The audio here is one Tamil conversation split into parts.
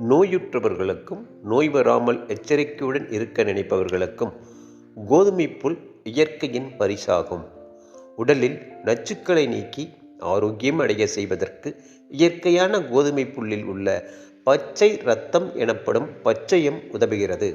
நோயுற்றவர்களுக்கும் நோய் வராமல் எச்சரிக்கையுடன் இருக்க நினைப்பவர்களுக்கும் கோதுமை புல் இயற்கையின் பரிசாகும். உடலில் நச்சுக்களை நீக்கி ஆரோக்கியம் அடைய செய்வதற்கு இயற்கையான கோதுமை புல்லில் உள்ள பச்சை இரத்தம் எனப்படும் பச்சையம் உதவுகிறது.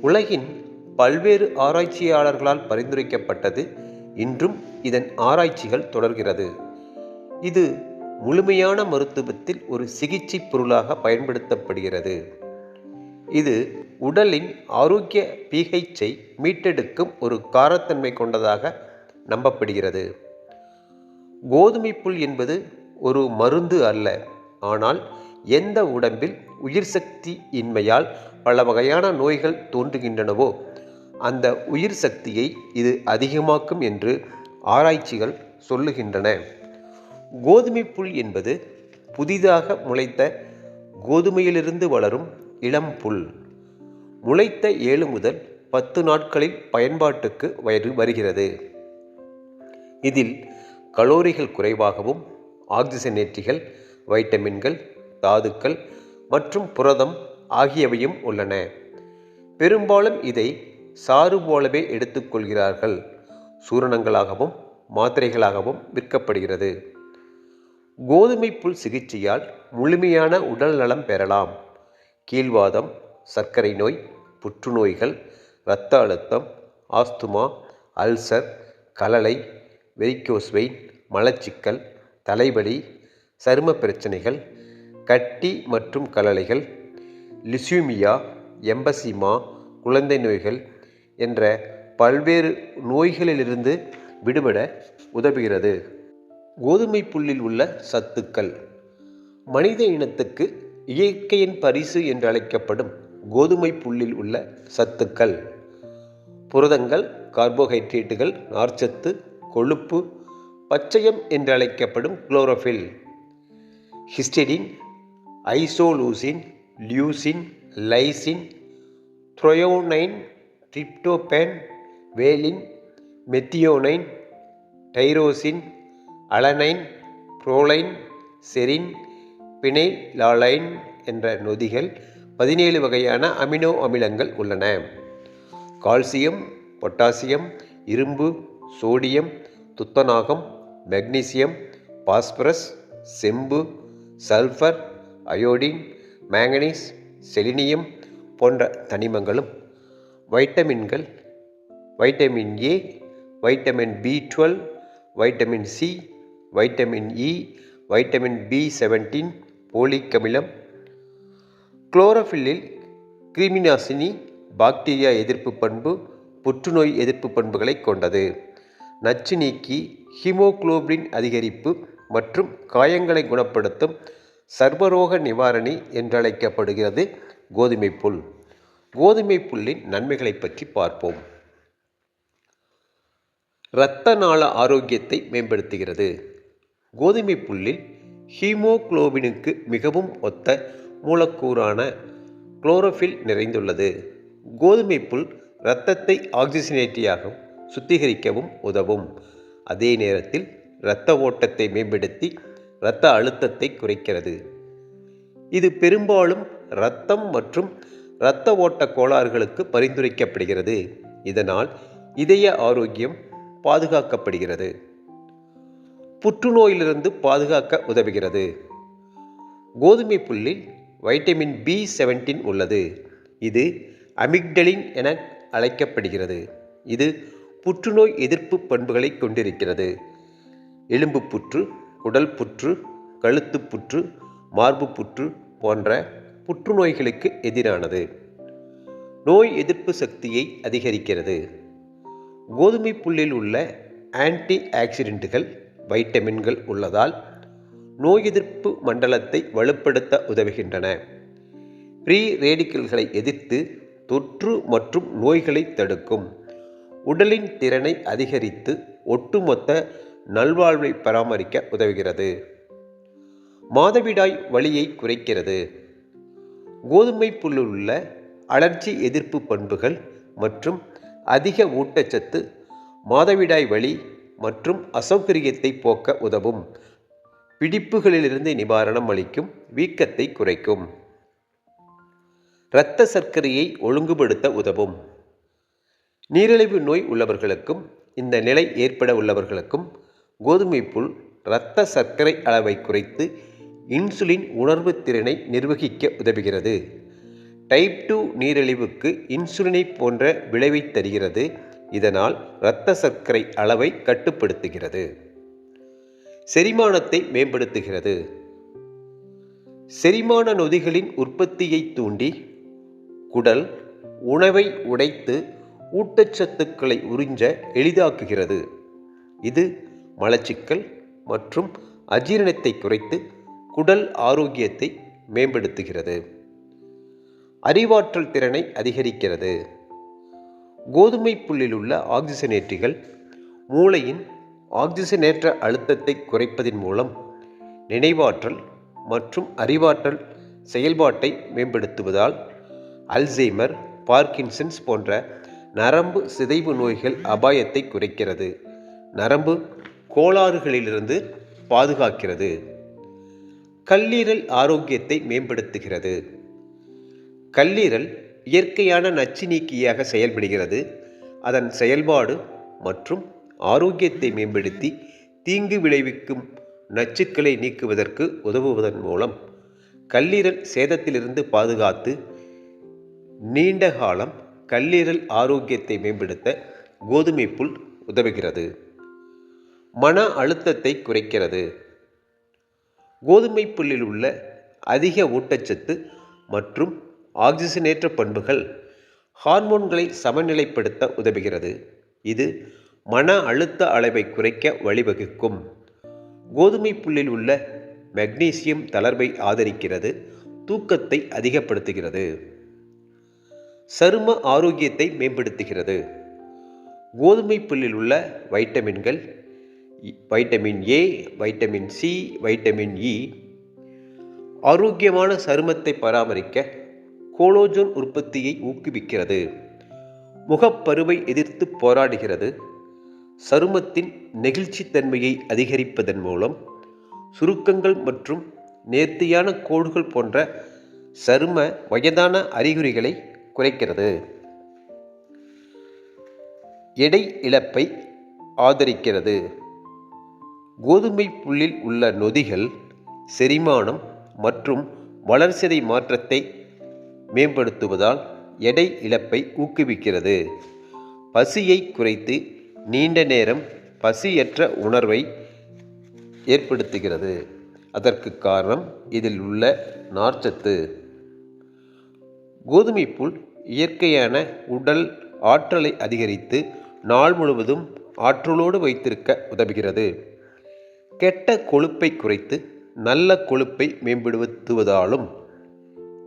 உலகின் பல்வேறு ஆராய்ச்சியாளர்களால் பரிந்துரைக்கப்பட்டது இன்றும் இதன் ஆராய்ச்சிகள் தொடர்கிறது. இது முழுமையான மருத்துவத்தில் ஒரு சிகிச்சை பொருளாக பயன்படுத்தப்படுகிறது. இது உடலின் ஆரோக்கிய பிஹெச்சை மீட்டெடுக்கும் ஒரு காரத்தன்மை கொண்டதாக நம்பப்படுகிறது. கோதுமை புல் என்பது ஒரு மருந்து அல்ல. ஆனால் எந்த உடம்பில் உயிர் சக்தி இன்மையால் பல வகையான நோய்கள் தோன்றுகின்றனவோ அந்த உயிர் சக்தியை இது அதிகமாக்கும் என்று ஆராய்ச்சிகள் சொல்லுகின்றன. கோதுமை புல் என்பது புதிதாக முளைத்த கோதுமையிலிருந்து வளரும் இளம் புல். முளைத்த ஏழு முதல் பத்து நாட்களில் பயன்பாட்டுக்கு வரு வருகிறது. இதில் கலோரிகள் குறைவாகவும் ஆக்சிஜனேற்றிகள் வைட்டமின்கள் தாதுக்கள் மற்றும் புரதம் ஆகியவையும் உள்ளன. பெரும்பாலும் இதை சாறு போலவே எடுத்துக்கொள்கிறார்கள் சூரணங்களாகவும் மாத்திரைகளாகவும் விற்கப்படுகிறது. கோதுமை புல் சிகிச்சையால் முழுமையான உடல் நலம் பெறலாம். கீழ்வாதம் சர்க்கரை நோய் புற்றுநோய்கள் இரத்த அழுத்தம் ஆஸ்துமா அல்சர் கலலை வெரிக்கோஸ்வெயின் மலச்சிக்கல் தலைவலி சரும பிரச்சனைகள் கட்டி மற்றும் கலலைகள் லிசியூமியா எம்பசிமா குழந்தை நோய்கள் என்ற பல்வேறு நோய்களிலிருந்து விடுபட உதவுகிறது. கோதுமை புல்லில் உள்ள சத்துக்கள். மனித இனத்துக்கு இயற்கையின் பரிசு என்று அழைக்கப்படும் கோதுமை புல்லில் உள்ள சத்துக்கள். புரதங்கள் கார்போஹைட்ரேட்டுகள் நார்ச்சத்து கொழுப்பு பச்சையம் என்று அழைக்கப்படும் chlorophyll. Histidine isoleucine leucine lysine threonine tryptophan valine methionine tyrosine alanine proline serine phenylalanine என்ற நொதிகள் பதினேழு வகையான அமினோ அமிலங்கள் உள்ளன. கால்சியம் பொட்டாசியம் இரும்பு சோடியம் துத்தநாகம் மெக்னீசியம் பாஸ்பரஸ் செம்பு சல்ஃபர் அயோடின் மேங்கனீஸ் செலினியம் போன்ற தனிமங்களும் வைட்டமின்கள் vitamin A vitamin B twelve vitamin C vitamin E vitamin B seventeen folic அமிலம் குளோரோஃபில்லில் கிருமிநாசினி பாக்டீரியா எதிர்ப்பு பண்பு புற்றுநோய் எதிர்ப்பு பண்புகளை கொண்டது. நச்சு நீக்கி ஹீமோகுளோபின் அதிகரிப்பு மற்றும் காயங்களை குணப்படுத்தும் சர்வரோக நிவாரணி என்றழைக்கப்படுகிறது கோதுமை புல். கோதுமை புல்லின் நன்மைகளை பற்றி பார்ப்போம். இரத்த நாள ஆரோக்கியத்தை மேம்படுத்துகிறது. கோதுமை புல்லில் ஹீமோகுளோபினுக்கு மிகவும் ஒத்த மூலக்கூறான குளோரோஃபில் நிறைந்துள்ளது. கோதுமை புல் இரத்தத்தை ஆக்சிஜனேட்டியாகவும் சுத்திகரிக்கவும் உதவும். அதே நேரத்தில் இரத்த ஓட்டத்தை மேம்படுத்தி இரத்த அழுத்தத்தை குறைக்கிறது. இது பெரும்பாலும் இரத்தம் மற்றும் இரத்த ஓட்ட கோளாறுகளுக்கு பரிந்துரைக்கப்படுகிறது. இதனால் இதய ஆரோக்கியம் பாதுகாக்கப்படுகிறது. புற்றுநோயிலிருந்து பாதுகாக்க உதவுகிறது. கோதுமை புல்லில் வைட்டமின் பி செவன்டீன் உள்ளது. இது அமிக்டலின் என அழைக்கப்படுகிறது. இது புற்றுநோய் எதிர்ப்பு பண்புகளை கொண்டிருக்கிறது. எலும்பு புற்று உடல் புற்று கழுத்து புற்று மார்பு புற்று போன்ற புற்றுநோய்களுக்கு எதிரானது. நோய் எதிர்ப்பு சக்தியை அதிகரிக்கிறது. கோதுமை புல்லில் உள்ள ஆன்டி ஆக்சிடென்ட்டுகள் வைட்டமின்கள் உள்ளதால் நோய் எதிர்ப்பு மண்டலத்தை வலுப்படுத்த உதவுகின்றன. ஃப்ரீ ரேடிக்கல்களை எதிர்த்து தொற்று மற்றும் நோய்களை தடுக்கும். உடலின் திறனை அதிகரித்து ஒட்டுமொத்த நல்வாழ்வை பராமரிக்க உதவுகிறது. மாதவிடாய் வலியை குறைக்கிறது. கோதுமை புல்லுள்ள அலர்ஜி எதிர்ப்பு பண்புகள் மற்றும் அதிக ஊட்டச்சத்து மாதவிடாய் வலி மற்றும் அசௌகரியத்தை போக்க உதவும். பிடிப்புகளிலிருந்து நிவாரணம் அளிக்கும் வீக்கத்தை குறைக்கும். இரத்த சர்க்கரையை ஒழுங்குபடுத்த உதவும். நீரிழிவு நோய் உள்ளவர்களுக்கும் இந்த நிலை ஏற்பட உள்ளவர்களுக்கும் கோதுமை புல் இரத்த சர்க்கரை அளவை குறைத்து இன்சுலின் உணர்வு திறனை நிர்வகிக்க உதவுகிறது. டைப் டூ நீரிழிவுக்கு இன்சுலினை போன்ற விளைவை தருகிறது. இதனால் இரத்த சர்க்கரை அளவை கட்டுப்படுத்துகிறது. செரிமானத்தை மேம்படுத்துகிறது. செரிமான நொதிகளின் உற்பத்தியை தூண்டி குடல் உணவை உடைத்து ஊட்டச்சத்துக்களை உறிஞ்ச எளிதாக்குகிறது. இது மலச்சிக்கல் மற்றும் அஜீரணத்தை குறைத்து குடல் ஆரோக்கியத்தை மேம்படுத்துகிறது. அறிவாற்றல் திறனை அதிகரிக்கிறது. கோதுமை புல்லில் உள்ள ஆக்சிஜனேற்றிகள் மூளையின் ஆக்சிஜனேற்ற அழுத்தத்தை குறைப்பதன் மூலம் நினைவாற்றல் மற்றும் அறிவாற்றல் செயல்பாட்டை மேம்படுத்துவதால் அல்சைமர் பார்க்கின்சன்ஸ் போன்ற நரம்பு சிதைவு நோய்கள் அபாயத்தை குறைக்கிறது. நரம்பு கோளாறுகளிலிருந்து பாதுகாக்கிறது. கல்லீரல் ஆரோக்கியத்தை மேம்படுத்துகிறது. கல்லீரல் இயற்கையான நச்சு நீக்கியாக செயல்படுகிறது. அதன் செயல்பாடு மற்றும் ஆரோக்கியத்தை மேம்படுத்தி தீங்கு விளைவிக்கும் நச்சுக்களை நீக்குவதற்கு உதவுவதன் மூலம் கல்லீரல் சேதத்திலிருந்து பாதுகாத்து நீண்ட காலம் கல்லீரல் ஆரோக்கியத்தை மேம்படுத்த கோதுமை புல் உதவுகிறது. மன அழுத்தத்தை குறைக்கிறது. கோதுமை புல்லில் உள்ள அதிக ஊட்டச்சத்து மற்றும் ஆக்சிஜனேற்ற பண்புகள் ஹார்மோன்களை சமநிலைப்படுத்த உதவுகிறது. இது மன அழுத்த அளவை குறைக்க வழிவகுக்கும். கோதுமை புல்லில் உள்ள மெக்னீசியம் தளர்வை ஆதரிக்கிறது தூக்கத்தை அதிகப்படுத்துகிறது. சரும ஆரோக்கியத்தை மேம்படுத்துகிறது. கோதுமை புல்லில் உள்ள வைட்டமின்கள் vitamin A vitamin C vitamin E ஆரோக்கியமான சருமத்தை பராமரிக்க கோலோஜோன் உற்பத்தியை ஊக்குவிக்கிறது. முகப்பருவை எதிர்த்து போராடுகிறது. சருமத்தின் நெகிழ்ச்சித்தன்மையை அதிகரிப்பதன் மூலம் சுருக்கங்கள் மற்றும் நேர்த்தியான கோடுகள் போன்ற சரும வயதான அறிகுறிகளை குறைக்கிறது. எடை இழப்பை ஆதரிக்கிறது. கோதுமை புல்லில் உள்ள நொதிகள் செரிமானம் மற்றும் வளர்சிதை மாற்றத்தை மேம்படுத்துவதால் எடை இழப்பை ஊக்குவிக்கிறது. பசியை குறைத்து நீண்ட நேரம் பசியற்ற உணர்வை ஏற்படுத்துகிறது. அதற்கு காரணம் இதில் உள்ள நார்ச்சத்து. கோதுமை புல் இயற்கையான உடல் ஆற்றலை அதிகரித்து நாள் முழுவதும் ஆற்றலோடு வைத்திருக்க உதவுகிறது. கெட்ட கொழுப்பை குறைத்து நல்ல கொழுப்பை மேம்படுத்துவதாலும்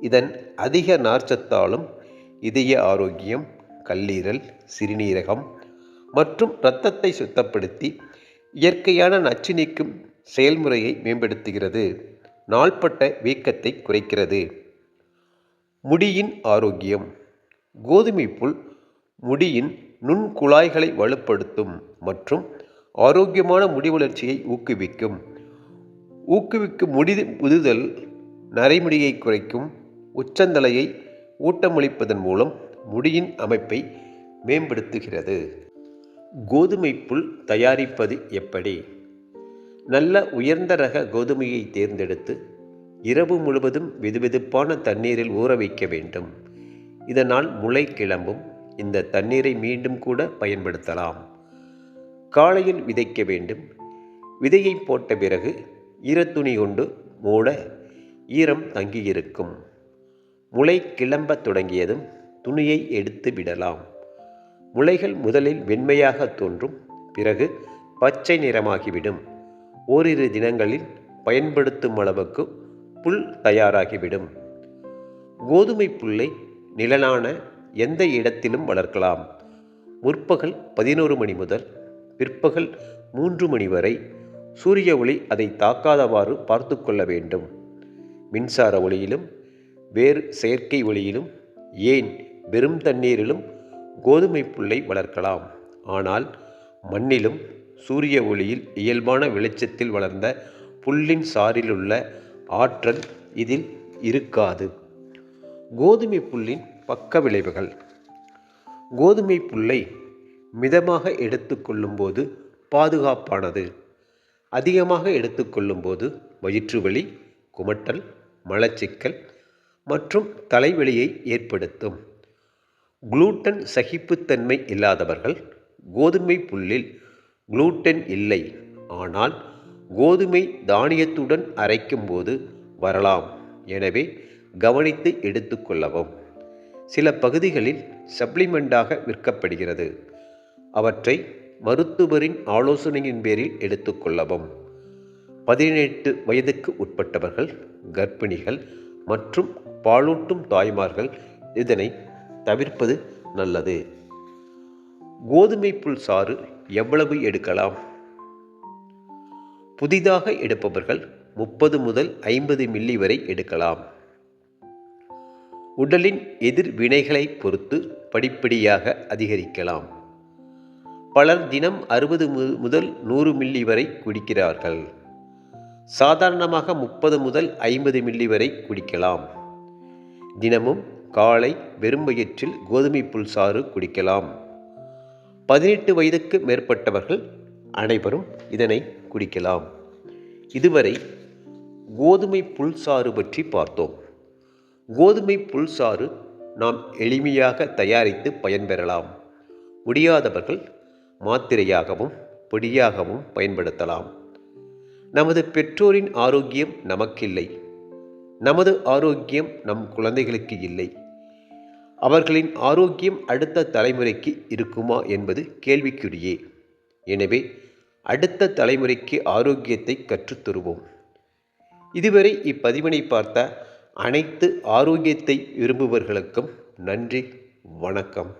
இதன் அதிக நார்ச்சத்தாலும் இதய ஆரோக்கியம் கல்லீரல் சிறுநீரகம் மற்றும் இரத்தத்தை சுத்தப்படுத்தி இயற்கையான நச்சு நீக்கும் செயல்முறையை மேம்படுத்துகிறது. நாள்பட்ட வீக்கத்தை குறைக்கிறது. முடியின் ஆரோக்கியம். கோதுமை புல் முடியின் நுண்குழாய்களை வலுப்படுத்தும் மற்றும் ஆரோக்கியமான முடி வளர்ச்சியை ஊக்குவிக்கும். ஊக்குவிக்கும் முடி முதுதல் நரைமுடியை குறைக்கும். உச்சந்தலையை ஊட்டமளிப்பதன் மூலம் முடியின் அமைப்பை மேம்படுத்துகிறது. கோதுமை புல் தயாரிப்பது எப்படி? நல்ல உயர்ந்த ரக கோதுமையை தேர்ந்தெடுத்து இரவு முழுவதும் வெதுவெதுப்பான தண்ணீரில் ஊற வைக்க வேண்டும். இதனால் முளை கிளம்பும். இந்த தண்ணீரை மீண்டும் கூட பயன்படுத்தலாம். காலையில் விதைக்க வேண்டும். விதையை போட்ட பிறகு ஈரத்துணி கொண்டு மூட ஈரம் தங்கியிருக்கும். முளை கிளம்பத் தொடங்கியதும் துணியை எடுத்து விடலாம். முளைகள் முதலில் வெண்மையாக தோன்றும் பிறகு பச்சை நிறமாகிவிடும். ஓரிரு தினங்களில் பயன்படுத்தும் அளவுக்கு புல் தயாராகிவிடும். கோதுமை புல்லை நிழலான எந்த இடத்திலும் வளர்க்கலாம். முற்பகல் பதினோரு மணி முதல் பிற்பகல் மூன்று மணி வரை சூரிய ஒளி அதை தாக்காதவாறு பார்த்து கொள்ள வேண்டும். மின்சார ஒளியிலும் வேறு செயற்கை ஒளியிலும் ஏன் வெறும் தண்ணீரிலும் கோதுமை புல்லை வளர்க்கலாம்? ஆனால் மண்ணிலும் சூரிய ஒளியில் இயல்பான வெளிச்சத்தில் வளர்ந்த புல்லின் சாறிலுள்ள ஆற்றல் இதில் இருக்காது. கோதுமை புல்லின் பக்க விளைவுகள். கோதுமை புல்லை மிதமாக எடுத்துக்கொள்ளும்போது பாதுகாப்பானது. அதிகமாக எடுத்துக்கொள்ளும்போது வயிற்றுவலி குமட்டல் மலச்சிக்கல் மற்றும் தலைவலியை ஏற்படுத்தும். குளூட்டன் சகிப்புத்தன்மை இல்லாதவர்கள் கோதுமை புல்லில் குளூட்டன் இல்லை. ஆனால் கோதுமை தானியத்துடன் அரைக்கும்போது வரலாம். எனவே கவனித்து எடுத்துக்கொள்ளவும் சில பகுதிகளில் சப்ளிமெண்டாக விற்கப்படுகிறது. அவற்றை மருத்துவரின் ஆலோசனையின் பேரில் எடுத்துக்கொள்ளவும் பதினெட்டு வயதுக்கு உட்பட்டவர்கள் கர்ப்பிணிகள் மற்றும் பாலூட்டும் தாய்மார்கள் இதனை தவிர்ப்பது நல்லது. கோதுமை புல் சாறு எவ்வளவு எடுக்கலாம்? புதிதாக எடுப்பவர்கள் முப்பது முதல் ஐம்பது மில்லி வரை எடுக்கலாம். உடலின் எதிர் வினைகளை பொறுத்து படிப்படியாக அதிகரிக்கலாம். பலர் தினம் அறுபது முதல் நூறு மில்லி வரை குடிக்கிறார்கள். சாதாரணமாக முப்பது முதல் ஐம்பது மில்லி வரை குடிக்கலாம். தினமும் காலை வெறும் வயிற்றில் கோதுமை புல் சாறு குடிக்கலாம். பதினெட்டு வயதுக்கு மேற்பட்டவர்கள் அனைவரும் இதனை குடிக்கலாம். இதுவரை கோதுமை புல் சாறு பற்றி பார்த்தோம். கோதுமை புல் சாறு நாம் எளிமையாக தயாரித்து பயன்பெறலாம். முடியாதவர்கள் மாத்திரையாகவும் பொடியாகவும் பயன்படுத்தலாம். நமது பெற்றோரின் ஆரோக்கியம் நமக்கில்லை. நமது ஆரோக்கியம் நம் குழந்தைகளுக்கு இல்லை. அவர்களின் ஆரோக்கியம் அடுத்த தலைமுறைக்கு இருக்குமா என்பது கேள்விக்குரியே எனவே அடுத்த தலைமுறைக்கு ஆரோக்கியத்தை கற்றுத்தருவோம் இதுவரை இப்பதிவினை பார்த்த அனைத்து ஆரோக்கியத்தை விரும்புபவர்களுக்கும் நன்றி வணக்கம்.